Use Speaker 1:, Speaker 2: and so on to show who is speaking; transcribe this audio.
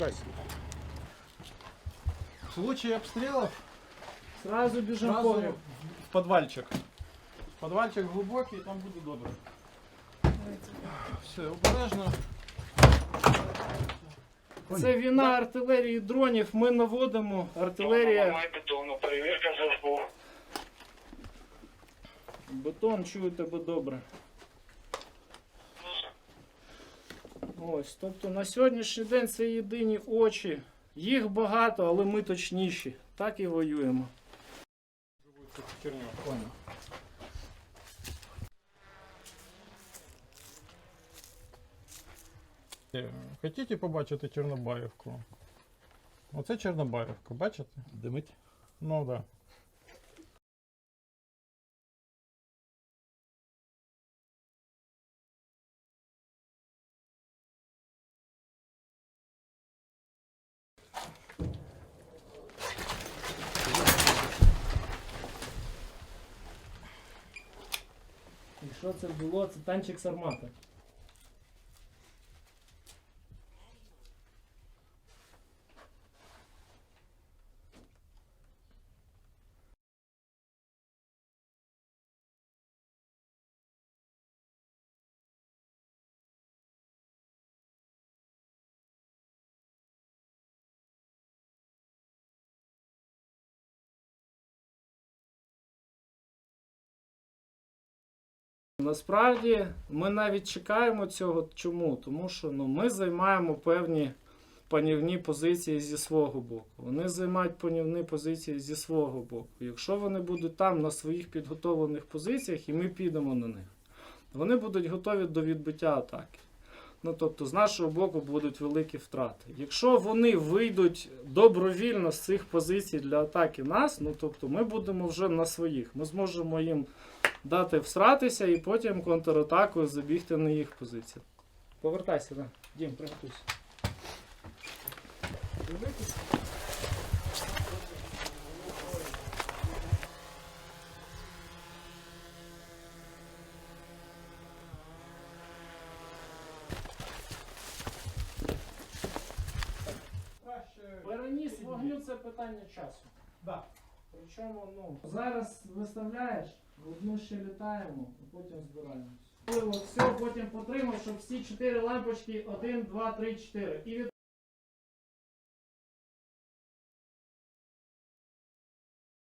Speaker 1: Спускайся.
Speaker 2: В случае обстрелов
Speaker 3: Сразу біжимо в
Speaker 2: сразу
Speaker 3: погріб.
Speaker 2: в подвальчик. Подвальчик глубокий, там буде добре. Все, обережно.
Speaker 3: Це війна артилерії і дронів. Ми наводимо. Артилерія.
Speaker 4: Май бетону, перевірка зв'язку.
Speaker 3: Бетон чую тебе добре. Ось, тобто на сьогоднішній день це єдині очі. Їх багато, але ми точніші. Так і воюємо.
Speaker 2: Е, Хотіте побачити Чорнобаївку? Оце Чорнобаївка, бачите?
Speaker 1: Димить.
Speaker 2: Ну так. Да.
Speaker 3: Що це було? Це танчик Сармата. Насправді ми навіть чекаємо цього. Чому? Тому що ну, ми займаємо певні панівні позиції зі свого боку. Вони займають панівні позиції зі свого боку. Якщо вони будуть там на своїх підготовлених позиціях, і ми підемо на них, вони будуть готові до відбиття атаки. Ну, тобто, з нашого боку будуть великі втрати. Якщо вони вийдуть добровільно з цих позицій для атаки нас, ну тобто ми будемо вже на своїх. Ми зможемо їм дати всратися і потім контратакою забігти на їх позицію. Повертайся, да. Дім, приготуйся. Переніс вогню це питання часу.
Speaker 2: Да.
Speaker 3: Причому, ну, зараз виставляєш, одну ще літаємо, а потім збираємось. Все, потім потримав, щоб всі чотири лампочки 1, 2, 3, 4. І від